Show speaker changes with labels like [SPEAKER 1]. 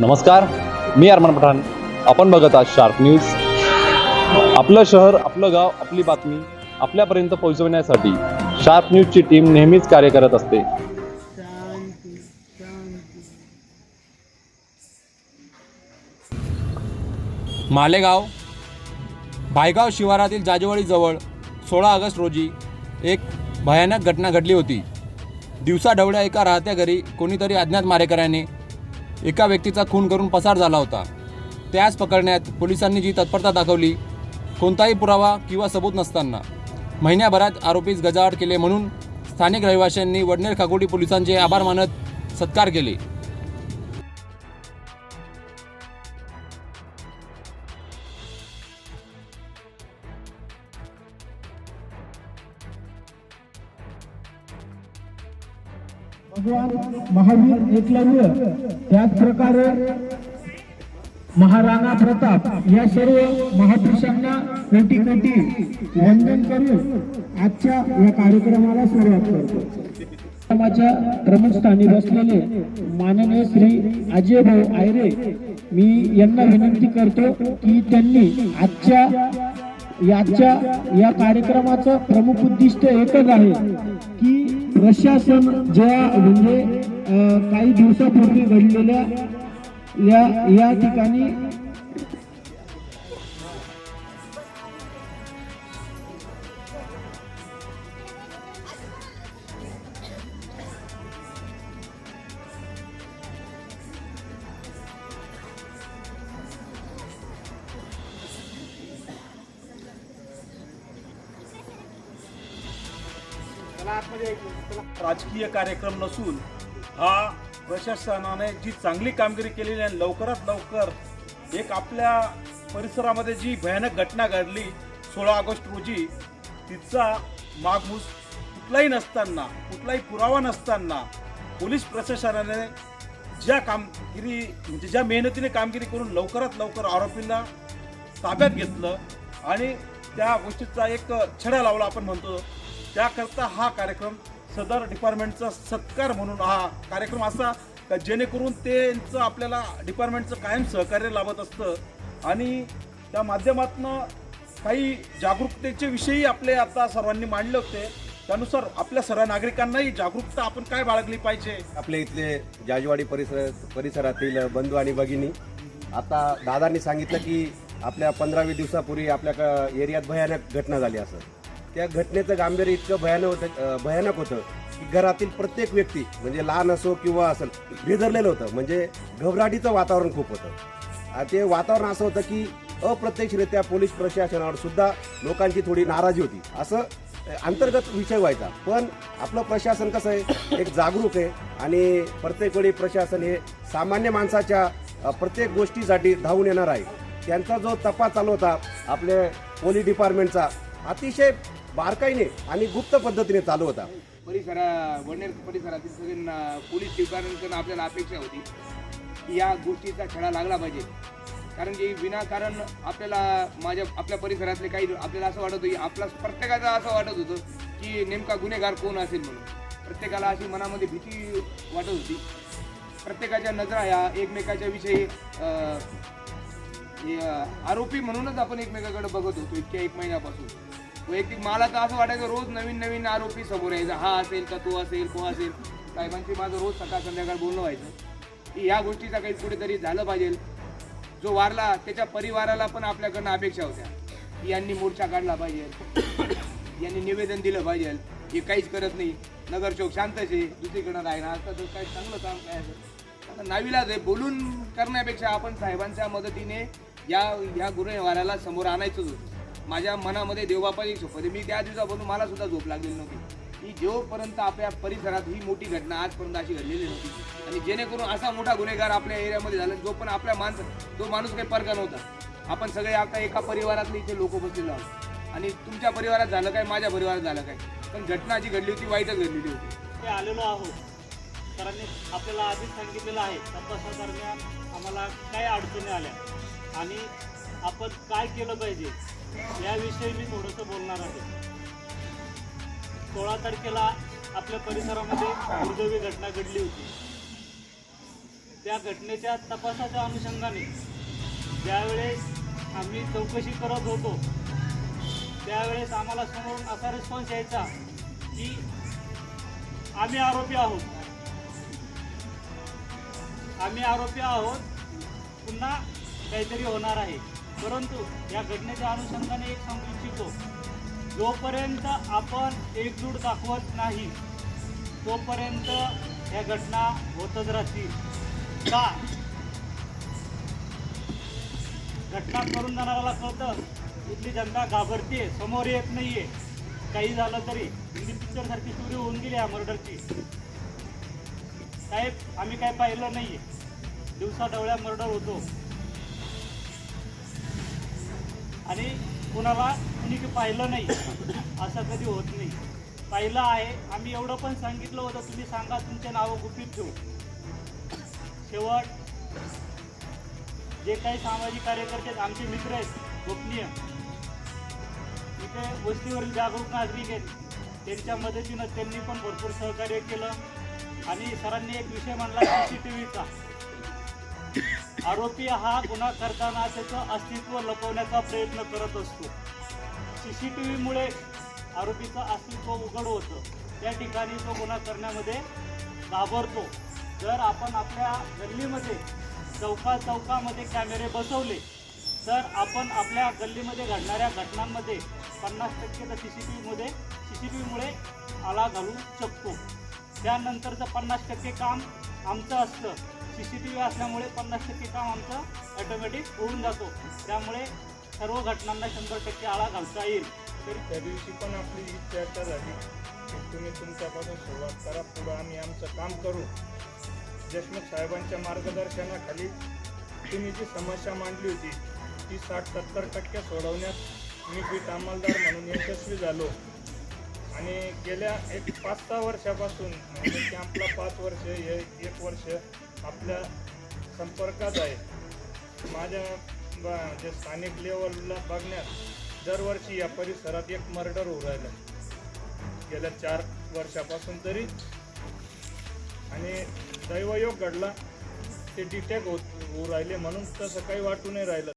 [SPEAKER 1] नमस्कार मी अरमान पठाण. आपण बघत आहात शार्प न्यूज आपलं शहर आपलं गाव आपली बातमी आपल्यापर्यंत पोहोचवण्यासाठी शार्प न्यूजची टीम नेहमीच कार्य करत असते.
[SPEAKER 2] मालेगाव भायगाव शिवारातील जाजेवाडीजवळ सोळा ऑगस्ट रोजी एक भयानक घटना घडली होती. दिवसा ढवळ्या एका राहत्या घरी कोणीतरी अज्ञात मारेकऱ्याने एका व्यक्तीचा खून करून पसार झाला होता. त्यास पकडण्यात पोलिसांनी जी तत्परता दाखवली कोणताही पुरावा किंवा सबूत नसताना. महिन्याभरात आरोपीस गजाआड केले म्हणून स्थानिक रहिवाशांनी वडनेर खाकोटी पोलिसांचे आभार मानत सत्कार केले.
[SPEAKER 3] भगवान महावीर एकलव्य. त्याच प्रकारे महाराणा प्रताप या सर्व महापुरुषांना कोटी कोटी वंदन करून आजच्या या कार्यक्रमाला सुरुवात करतो. कार्यक्रमाच्या प्रमुखस्थानी बसलेले माननीय श्री अजय भाऊ आयरे मी यांना विनंती करतो की त्यांनी आजच्या याच्या या कार्यक्रमाचं प्रमुख उद्दिष्ट एकच आहे. प्रशासन ज्या म्हणजे काही दिवसापूर्वी घडलेल्या या या ठिकाणी
[SPEAKER 4] राजकीय कार्यक्रम नसून हा प्रशासनाने जी चांगली कामगिरी केलेली आहे लवकरात लवकर एक आपल्या परिसरामध्ये जी भयानक घटना घडली सोळा ऑगस्ट रोजी तिचा मागमूस कुठलाही नसताना कुठलाही पुरावा नसताना पोलीस प्रशासनाने ज्या कामगिरी म्हणजे ज्या मेहनतीने कामगिरी करून लवकरात लवकर आरोपींना ताब्यात घेतलं आणि त्या गोष्टीचा एक छडा लावला आपण म्हणतो. त्याकरता हा कार्यक्रम सदर डिपार्टमेंटचा सत्कार म्हणून हा कार्यक्रम असा का जेणेकरून त्यांचं आपल्याला डिपार्टमेंटचं कायम सहकार्य लाभत असतं. आणि त्या माध्यमातनं काही जागरूकतेचे विषयी आपले आता सर्वांनी मांडले होते. त्यानुसार आपल्या सर्व नागरिकांनाही जागरूकता आपण काय बाळगली पाहिजे?
[SPEAKER 5] आपल्या इथले जाजवाडी परिसर परिसरातील बंधू आणि भगिनी आता दादांनी सांगितलं की आपल्या पंधरावी दिवसापूर्वी आपल्या क- एरियात भयानक घटना झाली असं. त्या घटनेचं गांभीर्य इतकं भयानक होतं भयानक होतं की घरातील प्रत्येक व्यक्ती म्हणजे लहान असो किंवा असेल भेदरलेलं होतं. म्हणजे घबराटीचं वातावरण खूप होतं. ते वातावरण असं होतं की अप्रत्यक्षरित्या पोलीस प्रशासनावर सुद्धा लोकांची थोडी नाराजी होती. असं अंतर्गत विषय व्हायचा. पण आपलं प्रशासन कसं आहे एक जागरूक आहे आणि प्रत्येक वेळी प्रशासन हे सामान्य माणसाच्या प्रत्येक गोष्टीसाठी धावून येणार आहे. त्यांचा जो तपास चालू होता आपले पोलीस डिपार्टमेंटचा अतिशय बारकाईने आणि गुप्त पद्धतीने चालू होता.
[SPEAKER 6] परिसरा वडनेर परिसरातील सगळ्यांना पोलीस शिवकारांकडून आपल्याला अपेक्षा होती की या गोष्टीचा छडा लागला पाहिजे. कारण की विनाकारण आपल्याला माझ्या आपल्या परिसरातले काही आपल्याला असं वाटत होतं की आपला प्रत्येकाचं असं वाटत होतं की नेमका गुन्हेगार कोण असेल म्हणून. प्रत्येकाला अशी मनामध्ये भीती वाटत होती. प्रत्येकाच्या नजरा ह्या एकमेकाच्या विषयी आरोपी म्हणूनच आपण एकमेकाकडे बघत होतो इतक्या एक महिन्यापासून. वैयक्तिक मला तर असं वाटायचं रोज नवीन नवीन आरोपी समोर यायचा. हा असेल का तो असेल को असेल. साहेबांची माझं रोज सकाळ संध्याकाळ बोलणं व्हायचं. की ह्या गोष्टीचा काही कुठेतरी झालं पाहिजे. जो वारला त्याच्या परिवाराला पण आपल्याकडनं अपेक्षा होत्या. की यांनी मोर्चा काढला पाहिजे. यांनी निवेदन दिलं पाहिजे. हे काहीच करत नाही. नगरचौक शांतच आहे. दुसरीकडनं राहणार. आता तर काही चांगलं काम काय असं आता नावीलाच आहे. बोलून करण्यापेक्षा आपण साहेबांच्या मदतीने या ह्या गुन्हेवाराला समोर आणायचंच होतं. माझ्या मनामध्ये देवबापाची शपथ मी त्या दिवसापासून मला सुद्धा झोप लागलेली नव्हती. की जोपर्यंत आपल्या परिसरात ही मोठी घटना आजपर्यंत अशी घडलेली नव्हती. आणि जेणेकरून असा मोठा गुन्हेगार आपल्या एरियामध्ये झाला जो पण आपल्या माणसं तो माणूस काही परका नव्हता. आपण सगळे आता एका परिवारातले इथे लोक बसलेलो आहोत. आणि तुमच्या परिवारात झालं काय माझ्या परिवारात झालं काय? पण घटना जी घडली होती वाईटच घडलेली होती.
[SPEAKER 7] आलेलो आहोत. सरांनी आपल्याला आधीच सांगितलेलं आहे तपासादरम्यान आम्हाला काय अडचणी आल्या. आणि आपण काय केलं पाहिजे? याविषयी मी थोडंसं बोलणार आहे. सोळा तारखेला आपल्या परिसरामध्ये दुर्दैवी घटना घडली होती. त्या त्या घटनेच्या तपासाच्या अनुषंगाने ज्यावेळेस आम्ही चौकशी करत होतो त्यावेळेस आम्हाला समोरून असा रिस्पॉन्स यायचा की आम्ही आरोपी आहोत. आम्ही आरोपी आहोत. पुन्हा काहीतरी होणार आहे. परंतु या घटनेच्या अनुषंगाने एक सांगू इच्छितो. जोपर्यंत आपण एकजूट दाखवत नाही तोपर्यंत या घटना होतच राहतील. का? घटना करून जाणाऱ्याला कळतं इथली जनता घाबरते समोर येत नाहीये. काही झालं तरी हिंदी पिक्चर सारखी स्टोरी होऊन गेली या मर्डरची साहेब आम्ही काय पाहिलं नाहीये. दिवसा डवळ्या मर्डर होतो. आणि कुणाला कुणी की पाहिलं नाही असं कधी होत नाही. पाहिलं आहे आम्ही एवढं पण सांगितलं होतं तुम्ही सांगा तुमचे नावं गुपित ठेवू. शेवट जे काही सामाजिक कार्यकर्ते आहेत, आमचे मित्र आहेत गोपनीय. इथे वस्तीवरील जागरूक नागरिक आहेत. त्यांच्या मदतीनं त्यांनी पण भरपूर सहकार्य केलं. आणि सरांनी एक विषय मांडला सी सी टी व्हीचा आरोपी हा गुन्हा करताना त्याचं अस्तित्व लपवण्याचा प्रयत्न करत असतो. सी सी टी व्हीमुळे आरोपीचं अस्तित्व उघड होतं. त्या ठिकाणी तो गुन्हा करण्यामध्ये घाबरतो. जर आपण आपल्या गल्लीमध्ये चौका चौकामध्ये कॅमेरे बसवले तर आपण आपल्या गल्लीमध्ये घडणाऱ्या घटनांमध्ये पन्नास टक्के तर सी सी टी व्हीमध्ये सी सी टी व्हीमुळे आळा घालू शकतो. त्यानंतरचं पन्नास टक्के काम आमचं असतं. सी सी टी व्ही असल्यामुळे पन्नास टक्के काम आमचं ऑटोमॅटिक होऊन जातो. त्यामुळे सर्व घटनांना शंभर टक्के आळा घालता येईल.
[SPEAKER 8] तरी त्या दिवशी पण आपली ही चर्चा झाली की तुम्ही तुमच्यापासून सुरुवात करा पुढं आम्ही आमचं काम करू. देशमुख साहेबांच्या मार्गदर्शनाखाली तुम्ही जी समस्या मांडली होती ती साठ सत्तर टक्के सोडवण्यात मी बीट अंमलदार म्हणून यशस्वी झालो. आणि गेल्या एक पाच सहा वर्षापासून म्हणजे कॅम्पला पाच वर्ष हे एक वर्ष आपल्या संपर्कात आहे. माझ्या ब- जे स्थानिक लेवलला बघण्यात दरवर्षी या परिसरात एक मर्डर होऊ राहिलं. गेल्या चार वर्षापासून तरी. आणि दैवयोग घडला ते डिटेक होत होऊ राहिले म्हणून तसं काही वाटू नाही राहिलं.